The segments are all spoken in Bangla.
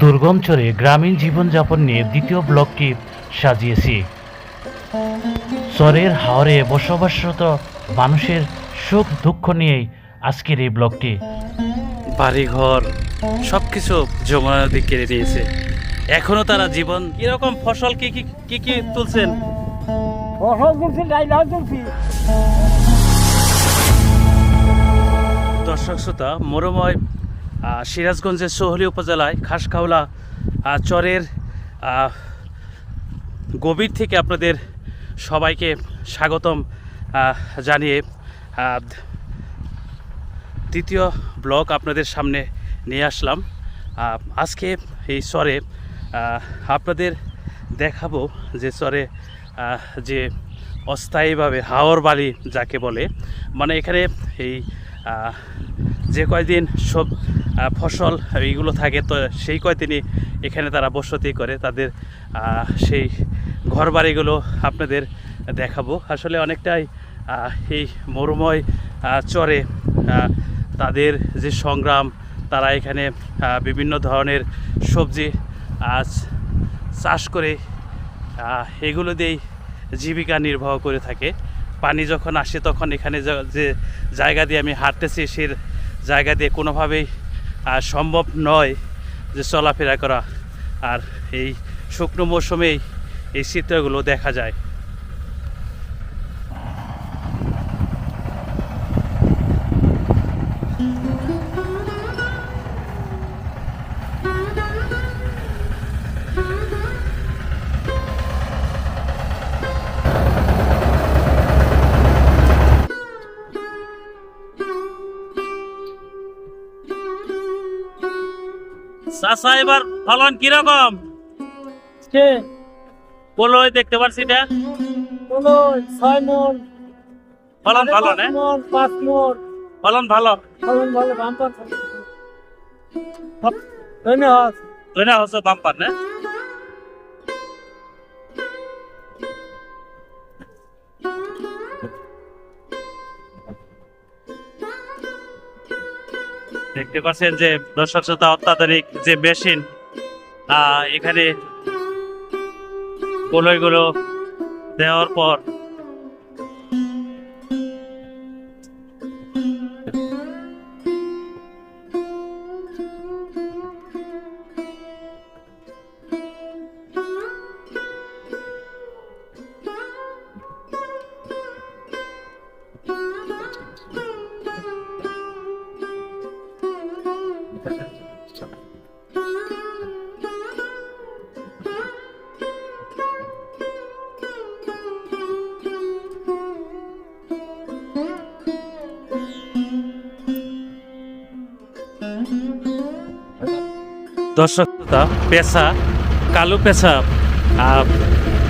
দুর্গম চরে গ্রামীণ জীবনযাপন নিয়ে দ্বিতীয় ব্লকটি সাজিয়েছি। চরের হাওরে বসবাসরত মানুষের সুখ দুঃখ নিয়েই আজকের এই ব্লকটি। বাড়িঘর সব কিছু যমুনা নদী কেড়ে নিয়েছে। এখনও তারা জীবন কীরকম ফসল কি কি কি কি তুলছেন? ফসল তুলছি ডাইলাও তুলছি। দর্শক শ্রোতা মরুময় সিরাজগঞ্জের সোহলি উপজেলায় খাসখাওলা চরের গভীর থেকে আপনাদের সবাইকে স্বাগতম জানিয়ে দ্বিতীয় ব্লগ আপনাদের সামনে নিয়ে আসলাম। আজকে এই চরে আপনাদের দেখাবো যে চরে যে অস্থায়ীভাবে হাওর বাড়ি যাকে বলে মানে এখানে এই যে কয়দিন সব ফসল এইগুলো থাকে তো সেই কয়দিনই এখানে তারা বসতি করে তাদের সেই ঘর বাড়িগুলো আপনাদের দেখাবো। আসলে অনেকটাই এই মরুময় চরে তাদের যে সংগ্রাম তারা এখানে বিভিন্ন ধরনের সবজি আহ, চাষ করে এগুলো দিয়েই জীবিকা নির্বাহ করে থাকে। পানি যখন আসে তখন এখানে যে জায়গা দিয়ে আমি হাঁটতেছি সে জায়গা দিয়ে কোনোভাবেই আহ, সম্ভব নয় যে চলাফেরা করা। আর এই শুকনো মৌসুমেই এই চিত্রগুলো দেখা যায়। চাষা এবার ফলন কীরকম? কে? পোলোয় দেখতে পারছি এটা। হলো ছয় মন ফলন ভালো না? পাঁচ মন ফলন ভালো? ফলন ভালো বাম্পার। ধন্যবাদ। ধন্যবাদ বাম্পার না দেখতে পাচ্ছেন যে দর্শক শ্রোতা অত্যাধুনিক যে মেশিন এখানে কলইগুলো দেওয়ার পর দর্শক পেশা কালো পেশা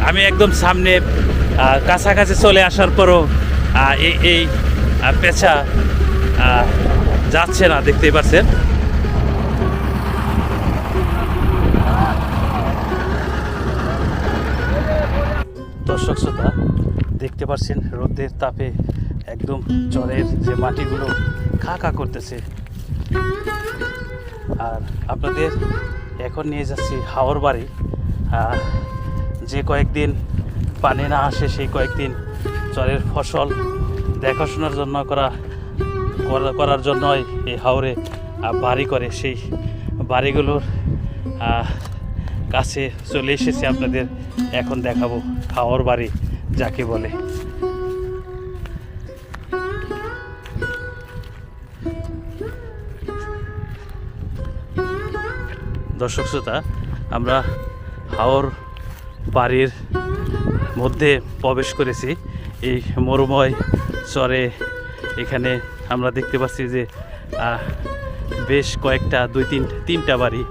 আমি একদম সামনে কাছাকাছি চলে আসার পরও এই এই আহ, যাচ্ছে না দেখতেই পাচ্ছেন। দর্শক শ্রোতা দেখতে পাচ্ছেন রোদের তাপে একদম চরের যে মাটিগুলো খা খা করতেছে। আর আপনাদের এখন নিয়ে যাচ্ছি হাওর বাড়ি। যে কয়েকদিন পানি না আসে, সেই কয়েকদিন চরের ফসল দেখাশোনার জন্য করা- করার জন্যই এই হাওরে বাড়ি করে। সেই বাড়িগুলোর কাছে চলে এসেছি আপনাদের। এখন দেখাবো হাওর বাড়ি যাকে বলে। দর্শক শ্রোতা, আমরা হাওর বাড়ির মধ্যে প্রবেশ করেছি। এই মরুময় চরে এখানে আমরা দেখতে পাচ্ছি যে বেশ কয়েকটা, দুই তিন, তিনটা বাড়ি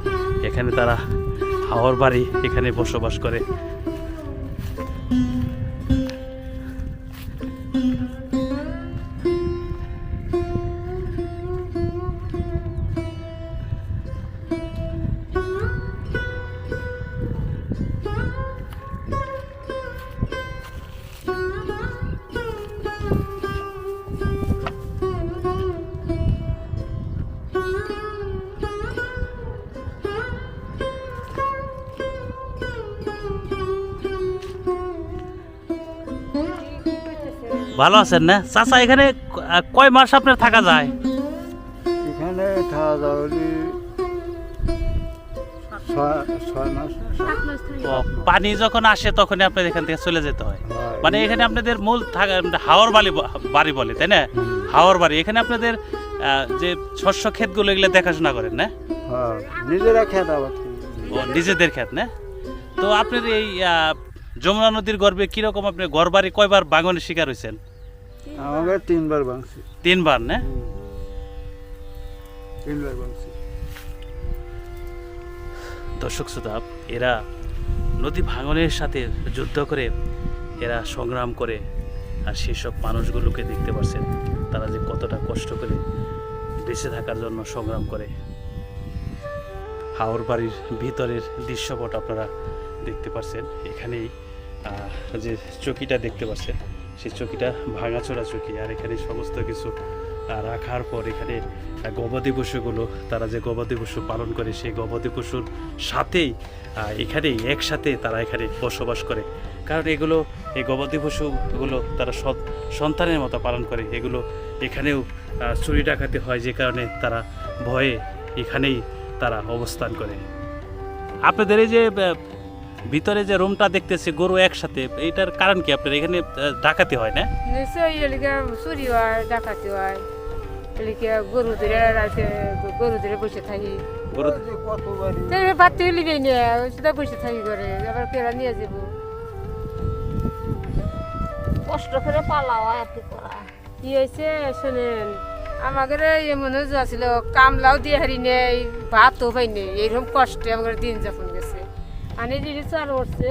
এখানে তারা হাওর বাড়ি এখানে বসবাস করে। ভালো আছেন না? চাচা এখানে কয় মাস আপনার থাকা যায়? এখানে মাস। ও, পানি যখন আসে তখনই আপনাদের এখান থেকে চলে যেতে হয়। মানে এখানে আপনাদের মূল থাকা হাওয়ার বাড়ি বাড়ি বলে তাই না? হাওয়ার বাড়ি। এখানে আপনাদের যে শস্য ক্ষেতগুলো এগুলো দেখাশোনা করেন না? হ্যাঁ। নিজেরা খেত ও নিজেদের ক্ষেত না? তো আপনার এই আহ, যমুনা নদীর গর্বে কীরকম আপনি ঘর বাড়ি কয়বার বাগানের শিকার হয়েছেন? আমাকে তিনবার ভাঙছি। তিনবার না? তিনবার ভাঙছি। দর্শক শ্রোতা এরা নদী ভাঙনের সাথে যুদ্ধ করে এরা সংগ্রাম করে আর সেসব মানুষগুলোকে দেখতে পাচ্ছেন তারা যে কতটা কষ্ট করে বেঁচে থাকার জন্য সংগ্রাম করে। হাওর বাড়ির ভিতরের দৃশ্যপট আপনারা দেখতে পাচ্ছেন এখানেই যে চকিটা দেখতে পাচ্ছেন সেই চকিটা ভাঙাচোরা চকি, আর এখানে সমস্ত কিছু রাখার পর এখানে গবাদি পশুগুলো, তারা যে গবাদি পশু পালন করে, সেই গবাদি পশুর সাথেই এখানেই, একসাথে তারা এখানে বসবাস করে। কারণ এগুলো, এই গবাদি পশুগুলো তারা সন্তানের মতো পালন করে। এগুলো এখানেও চুরি ডাকাতি হয় যে কারণে তারা ভয়ে এখানেই তারা অবস্থান করে। আপনাদের এই যে ভিতরে যে রুমটা দেখতেছি গরু একসাথে এইটার কারণ কি আপনার? এখানে ডাকাতি হয় না? চুরি হয় ডাকাতি হয়। গরু ধরে রাতে গরু ধরে বসে থাকি। গরু কতবারই। ভাত লিবে নিয়ে সেটা বসে থাকি করে আবার কেরা নিয়ে যাব। কষ্ট করে পালাও আর কি করা। কি হয়েছে? শোনেন আমাদের এমন ছিল কামলাও দিয়ে হারি নেই ভাতও পাই নেই এইরকম কষ্টে আমাদের দিন যাপন দিদি চাল উঠছে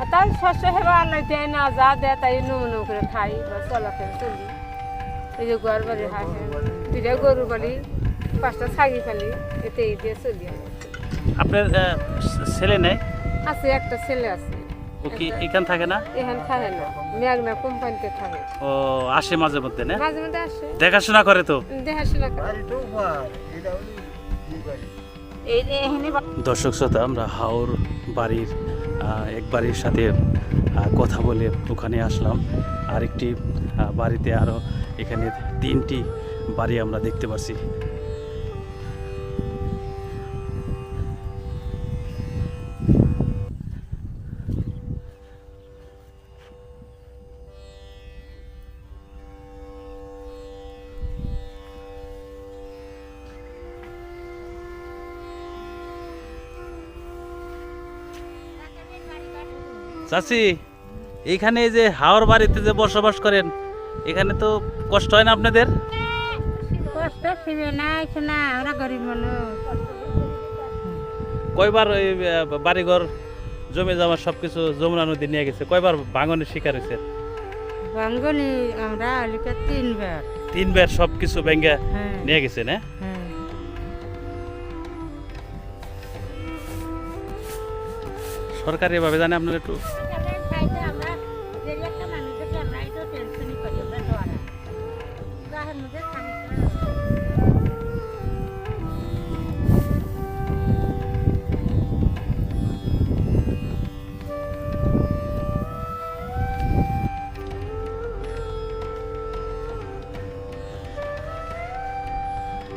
আর তাই শস্য সেবা আনাই দেয় না যা দেয় তাই নমুনো করে খাই বা চলাফেরা চলি। এই যে ঘর বাড়ি হাঁস দুইটা গরু বাড়ি পাঁচটা ছাগি ফেলি এতে এই দিয়ে চলি। আপনার ছেলে নেই? আছে একটা ছেলে আছে। ও কি এখান থাকে না? এখানে থাকে না মেঘনা কোম্পানিতে থাকে। ও আসে মাঝে মধ্যে না? মাঝে মধ্যে আসে। দেখাশোনা করে তো? দেখাশোনা করে। দর্শক শ্রোতা আমরা হাওর বাড়ির এক বাড়ির সাথে কথা বলে ওখানে আসলাম। আরেকটি বাড়িতে আরও এখানে তিনটি বাড়ি আমরা দেখতে পাচ্ছি চাচি এইখানে এই যে হাওর বাড়িতে যে বসবাস করেন এখানে তো কষ্ট হয় না আপনাদের? কষ্ট ছিবে না এসে আমরা গরিব মানুষ। কয়বার ওই বাড়িঘর জমি জমা সবকিছু যমুনা নদী নিয়ে গেছে? কয়বার ভাঙনের শিকার হয়েছে? আমরা তিনবার। তিনবার সব কিছু ব্যাঙ্গা হ্যাঁ। নিয়ে গেছে না? সরকারি ভাবে জানে আপনার একটু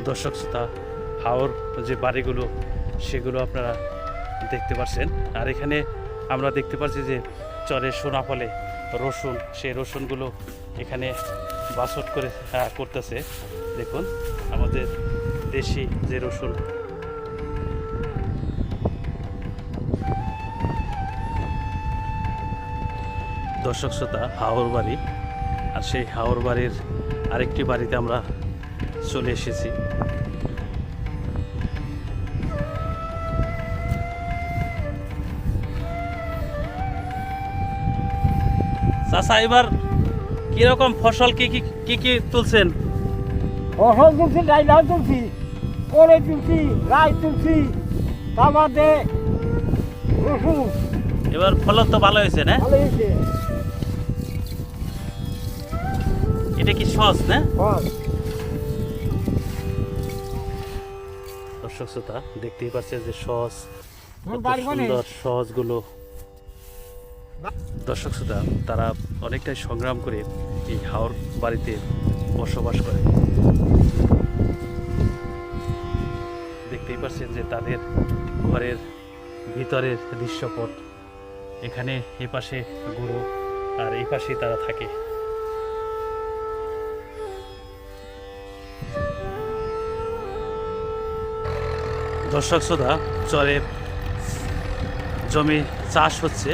দর্শক শ্রোতা হাওর যে বাড়িগুলো সেগুলো আপনারা দেখতে পাচ্ছেন আর এখানে আমরা দেখতে পাচ্ছি যে চরের সোনা ফলে রসুন, সেই রসুনগুলো এখানে বাসট করে করতেছে। দেখুন, আমাদের দেশি যে রসুন। দর্শক শ্রোতা, হাওর বাড়ি। আর সেই হাওর বাড়ির আরেকটি বাড়িতে আমরা চলে এসেছি। চাষা এবার কীরকম ফসল কি কি কি কি তুলছেন? ফসল তুলছি ডাইলাও তুলছি পরে তুলছি রাই তুলছি তার বাদে রসুন। এবার ফলন তো ভালো হয়েছে না? ভালো হয়েছে। এটা কি সস না? দর্শক শ্রোতা দেখতেই পাচ্ছেন যে সস কোনে? সুন্দর সসগুলো দর্শক শ্রোতা, তারা অনেকটাই সংগ্রাম করে এই হাওর বাড়িতে বসবাস করে। দেখতেই পাচ্ছেন যে তাদের ঘরের ভিতরের দৃশ্যপট। এখানে এ পাশে গরু আর এই পাশেই তারা থাকে। দর্শক শ্রোতা, চরে জমি চাষ হচ্ছে।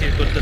circunstancias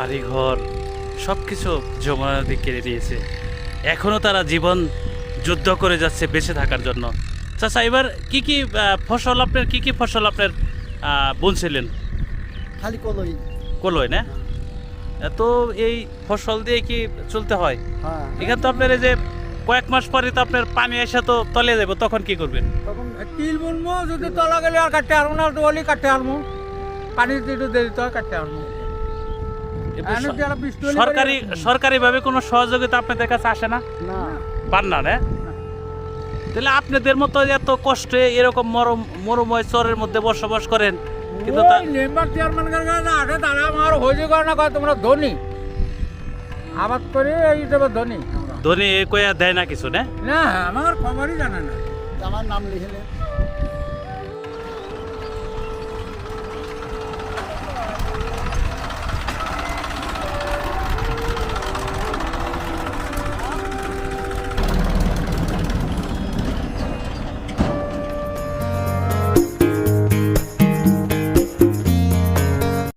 বাড়িঘর সব কিছু যমুনা নদী কেড়ে নিয়েছে এখনও তারা জীবন যুদ্ধ করে যাচ্ছে বেঁচে থাকার জন্য। চাচা এবার কি কি ফসল আপনার কি কি ফসল আপনার বুনছিলেন? খালি কলই। কলই না? তো এই ফসল দিয়ে কি চলতে হয়? হ্যাঁ। এখানে তো আপনার এই যে কয়েক মাস পরে তো আপনার পানি এসে তো তলে যাবে তখন কি করবেন? তখন তিল বুনবো যদি তলা গেলে আর কাটতে পারব না তো কাটতে পারব। পানি একটু দেরি তো আর কাটতে পারব। সরকারি সরকারিভাবে কোনো সহযোগিতা আপনাদের কাছে আসে না? না। পান না না? তাহলে আপনাদের মতো এত কষ্টে এরকম মরম মরুময় চরের মধ্যে বসবাস করেন কিন্তু তা- মেম্বার চেয়ারম্যান আগে তারা আমার হয়ে করে না কয় তোমরা ধনী? আবাদ করে এই হিসেবে ধনী। ধনী এ কয়া দেয় না কিছু না? না আমার খবরই জানে না। আমার নাম লিখলে